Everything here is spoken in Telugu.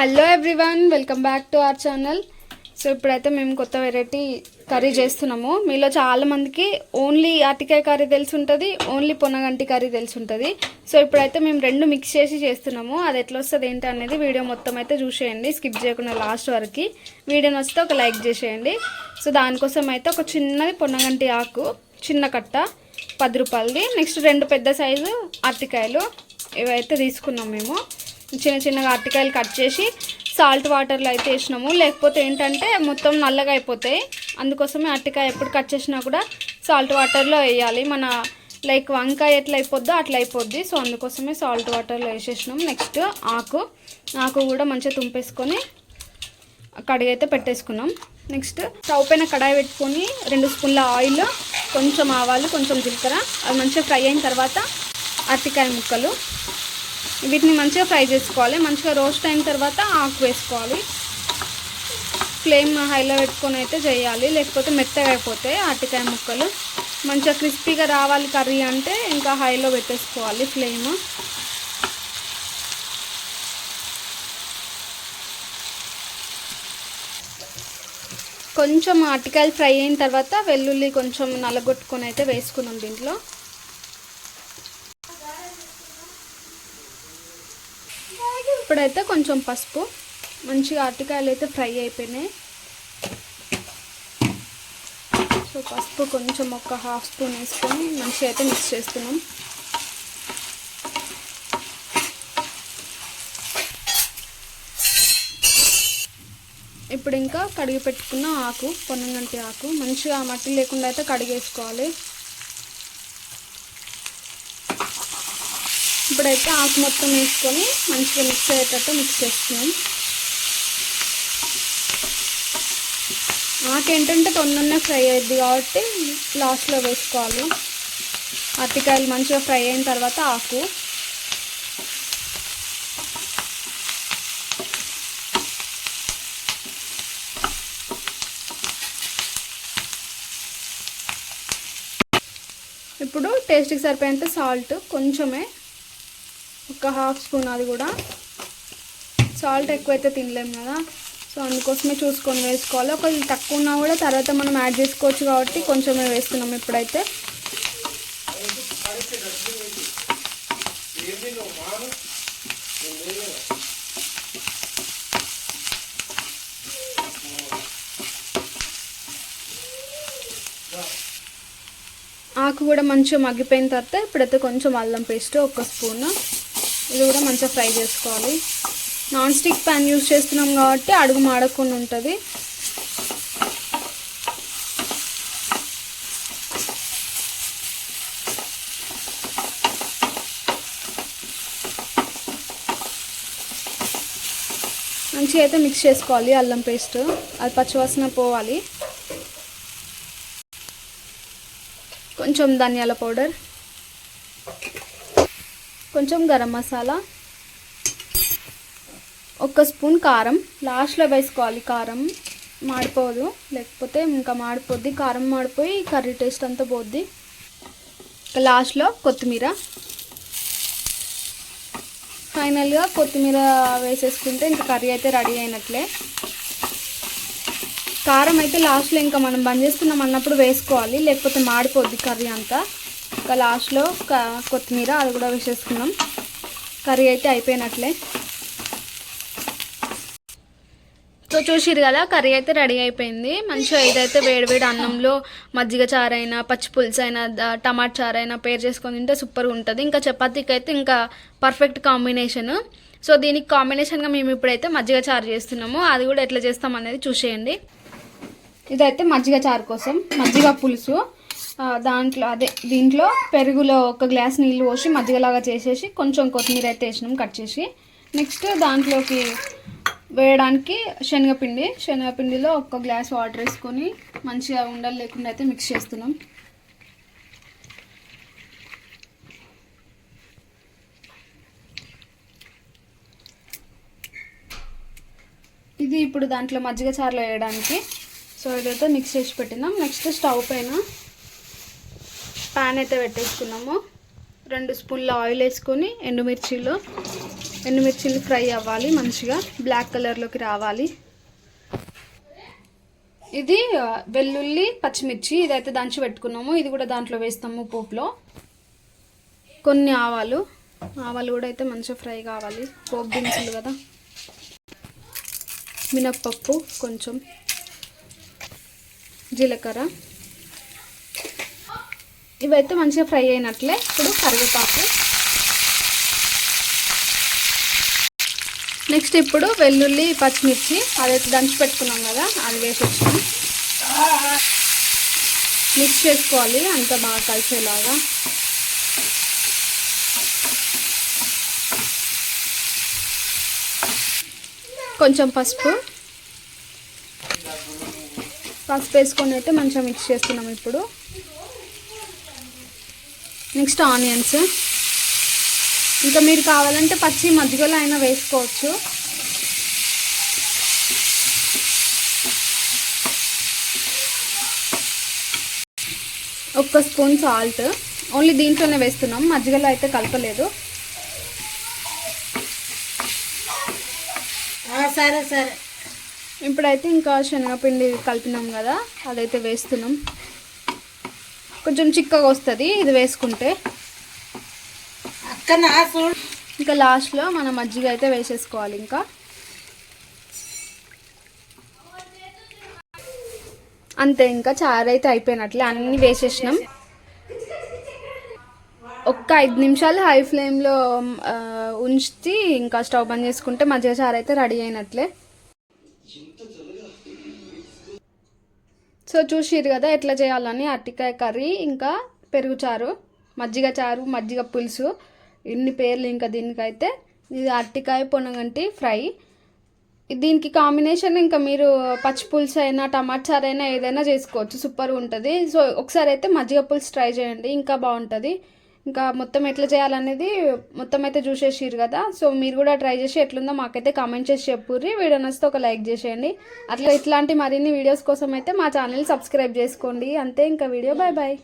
Hello everyone welcome back to our channel. So ఇప్పుడైతే మేము కొత్త వెరైటీ కర్రీ చేస్తున్నాము. మీలో చాలా మందికి ఓన్లీ అరటికాయ కర్రీ తెలిసి ఉంటుంది ఓన్లీ పొన్నగంటి కర్రీ తెలిసి ఉంటుంది సో ఇప్పుడైతే మేము రెండు మిక్స్ చేసి చేస్తున్నాము. అది ఎట్లా వస్తుంది ఏంటి అనేది వీడియో మొత్తం అయితే చూసేయండి. స్కిప్ చేయకుండా లాస్ట్ వరకు వీడియోని వస్తే ఒక లైక్ చేసేయండి. సో దానికోసం అయితే ఒక చిన్నది పొన్నగంటి ఆకు చిన్న కట్ట పది రూపాయలది. నెక్స్ట్ రెండు పెద్ద సైజు అరటికాయలు ఇవైతే తీసుకున్నాం మేము. చిన్న చిన్నగా అరటికాయలు కట్ చేసి సాల్ట్ వాటర్లో అయితే వేసినాము. లేకపోతే ఏంటంటే మొత్తం నల్లగా అయిపోతాయి. అందుకోసమే అరటికాయ ఎప్పుడు కట్ చేసినా కూడా సాల్ట్ వాటర్లో వేయాలి. మన లైక్ వంకాయ ఎట్లా అయిపోద్దో అట్లా అయిపోద్ది. సో అందుకోసమే సాల్ట్ వాటర్లో వేసేసినాం. నెక్స్ట్ ఆకు. ఆకు కూడా మంచిగా తుంపేసుకొని కడిగి అయితే పెట్టేసుకున్నాం. నెక్స్ట్ స్టవ్ పైన కడాయి పెట్టుకొని రెండు స్పూన్ల ఆయిల్ కొంచెం ఆవాలు కొంచెం జీలకర్ర. అది మంచిగా ఫ్రై అయిన తర్వాత అరటికాయ ముక్కలు. వీటిని మంచిగా ఫ్రై చేసుకోవాలి. మంచిగా రోస్ట్ అయిన తర్వాత ఆకు వేసుకోవాలి. ఫ్లేమ్ హైలో పెట్టుకొని అయితే చేయాలి. లేకపోతే మెత్తగా అయిపోతాయి అరటికాయ ముక్కలు. మంచిగా క్రిస్పీగా రావాలి కర్రీ అంటే ఇంకా హైలో పెట్టేసుకోవాలి ఫ్లేమ్. కొంచెం అరటికాయలు ఫ్రై అయిన తర్వాత వెల్లుల్లి కొంచెం నలగొట్టుకొని అయితే వేసుకున్నాం దీంట్లో. ఇప్పుడైతే కొంచెం పసుపు మంచిగా అరటికాయలు అయితే ఫ్రై అయిపోయినాయి. సో పసుపు కొంచెం ఒక హాఫ్ స్పూన్ వేసుకొని మంచిగా అయితే మిక్స్ చేస్తున్నాం. ఇప్పుడు ఇంకా కడిగి పెట్టుకున్న ఆకు పొన్నంగంటి ఆకు మంచిగా మట్టి లేకుండా అయితే కడిగేసుకోవాలి. ఇప్పుడైతే ఆకు మొత్తం వేసుకొని మంచిగా మిక్స్ అయ్యేటట్టు మిక్స్ చేస్తున్నాం. ఆకు ఏంటంటే తొందరనే ఫ్రై అయ్యిద్ది కాబట్టి లాస్ట్లో వేసుకోవాలి. అరటికాయలు మంచిగా ఫ్రై అయిన తర్వాత ఆకు. ఇప్పుడు టేస్ట్కి సరిపోయేంత సాల్ట్ కొంచెమే ఒక హాఫ్ స్పూన్ అది కూడా. సాల్ట్ ఎక్కువైతే తినలేము కదా. సో అందుకోసమే చూసుకొని వేసుకోవాలి. ఒకవేళ తక్కువ ఉన్నా కూడా తర్వాత మనం యాడ్ చేసుకోవచ్చు కాబట్టి కొంచెమే వేస్తున్నాం ఇప్పుడైతే. ఆకు కూడా మంచిగా మగ్గిపోయిన తర్వాత ఇప్పుడైతే కొంచెం అల్లం పేస్ట్ ఒక స్పూన్. ఇది కూడా మంచిగా ఫ్రై చేసుకోవాలి. నాన్ స్టిక్ ప్యాన్ యూజ్ చేస్తున్నాం కాబట్టి అడుగు మాడకుండా ఉంటుంది. మంచిగా అయితే మిక్స్ చేసుకోవాలి అల్లం పేస్ట్. అది పచ్చివాసన పోవాలి. కొంచెం ధనియాల పౌడర్. కొంచెం గరం మసాలా ఒక స్పూన్ కారం. లాస్ట్లో వేసుకోవాలి కారం. మాడిపోదు. లేకపోతే ఇంకా మాడిపోద్ది. కారం మాడిపోయి కర్రీ టేస్ట్ అంతా పోద్ది. లాస్ట్లో కొత్తిమీర. ఫైనల్గా కొత్తిమీర వేసేసుకుంటే ఇంకా కర్రీ అయితే రెడీ అయినట్లే. కారం అయితే లాస్ట్లో ఇంకా మనం బంద్ చేసుకున్నాం అన్నప్పుడు వేసుకోవాలి. లేకపోతే మాడిపోద్ది కర్రీ అంతా. ఇంకా లాస్ట్లో కొత్తిమీర అది కూడా వేసేసుకున్నాం కర్రీ అయితే అయిపోయినట్లే. సో చూసిరు కదా కర్రీ అయితే రెడీ అయిపోయింది. మంచిగా ఏదైతే వేడివేడి అన్నంలో మజ్జిగ చారైనా పచ్చి పులుసు అయినా టమాటా చారైనా పేర్ చేసుకొని తింటే సూపర్గా ఉంటుంది. ఇంకా చపాతీకి అయితే ఇంకా పర్ఫెక్ట్ కాంబినేషన్ సో దీనికి కాంబినేషన్గా మేము ఇప్పుడైతే మజ్జిగ చారు చేస్తున్నాము. అది కూడా ఎట్లా చేస్తాం అనేది చూసేయండి. ఇదైతే మజ్జిగ చారు కోసం మజ్జిగ పులుసు. దాంట్లో అదే దీంట్లో పెరుగులో ఒక గ్లాస్ నీళ్ళు పోసి మజ్జిగలాగా చేసేసి కొంచెం కొత్తిమీర అయితే వేసినాం కట్ చేసి. నెక్స్ట్ దాంట్లోకి వేయడానికి శనగపిండి. శనగపిండిలో ఒక గ్లాస్ వాటర్ వేసుకొని మంచిగా ఉండలు లేకుండా అయితే మిక్స్ చేస్తున్నాం. ఇది ఇప్పుడు దాంట్లో మజ్జిగ చారులో వేయడానికి. సో ఇదైతే మిక్స్ చేసి పెట్టినాం. నెక్స్ట్ స్టవ్ పైన ప్యాన్ అయితే పెట్టేసుకున్నాము. రెండు స్పూన్ల ఆయిల్ వేసుకొని ఎండుమిర్చిలో ఎండుమిర్చిలు ఫ్రై అవ్వాలి మంచిగా బ్లాక్ కలర్లోకి రావాలి. ఇది వెల్లుల్లి పచ్చిమిర్చి ఇదైతే దంచి పెట్టుకున్నాము. ఇది కూడా దాంట్లో వేస్తాము పోపులో. కొన్ని ఆవాలు ఆవాలు కూడా అయితే మంచిగా ఫ్రై కావాలి. పోపు దినుసులు కదా. మినప్పప్పు కొంచెం జీలకర్ర. ఇవైతే మంచిగా ఫ్రై అయినట్లే. ఇప్పుడు కరివేపాకు. నెక్స్ట్ ఇప్పుడు వెల్లుల్లి పచ్చిమిర్చి. అదైతే దంచి పెట్టుకున్నాం కదా అది వేసేసాం మిక్స్ చేసుకోవాలి అంత బాగా కలిసేలాగా. కొంచెం పసుపు. పసుపు వేసుకొని అయితే మంచిగా మిక్స్ చేస్తున్నాం ఇప్పుడు. Next onions. ఇంకా మీరు కావాలంటే పచ్చి మజ్జిగలో అయినా వేసుకోవచ్చు. ఒక్క స్పూన్ సాల్ట్. ఓన్లీ దీంట్లోనే వేస్తున్నాం. మజ్జిగలో అయితే కలపలేదు. సరే సరే. ఇప్పుడైతే ఇంకా శనగపిండి కలిపినాం కదా అదైతే వేస్తున్నాం. కొంచెం చిక్కగా వస్తుంది ఇది వేసుకుంటే. ఇంకా లాస్ట్లో మన మజ్జిగ అయితే వేసేసుకోవాలి ఇంకా. అంతే ఇంకా చారు అయితే అయిపోయినట్లే అన్నీ వేసేసినాం. ఒక్క ఐదు నిమిషాలు హై ఫ్లేమ్లో ఉంచి ఇంకా స్టవ్ బంద్ చేసుకుంటే మజ్జిగ చారు అయితే రెడీ అయినట్లే. సో చూసిరు కదా ఎట్లా చేయాలని అరటికాయ కర్రీ ఇంకా పెరుగు చారు మజ్జిగ చారు మజ్జిగ పులుసు ఇన్ని పేర్లు ఇంకా దీనికైతే. ఇది అరటికాయ పొనగంటి ఫ్రై. దీనికి కాంబినేషన్ ఇంకా మీరు పచ్చి పులుసు అయినా టమాటా చారు అయినా ఏదైనా చేసుకోవచ్చు. సూపర్గా ఉంటుంది. సో ఒకసారి అయితే మజ్జిగ పులుసు ట్రై చేయండి. ఇంకా బాగుంటుంది. ఇంకా మొత్తం ఎట్లా చేయాలనేది మొత్తం అయితే చూసేసిరు కదా. సో మీరు కూడా ట్రై చేసి ఎట్లుందో మాకైతే కామెంట్ చేసి చెప్పుర్రి. వీడియో నచ్చితే ఒక లైక్ చేసేయండి. అట్లా ఇట్లాంటి మరిన్ని వీడియోస్ కోసం అయితే మా ఛానల్ సబ్స్క్రైబ్ చేసుకోండి. అంతే ఇంకా వీడియో బాయ్ బాయ్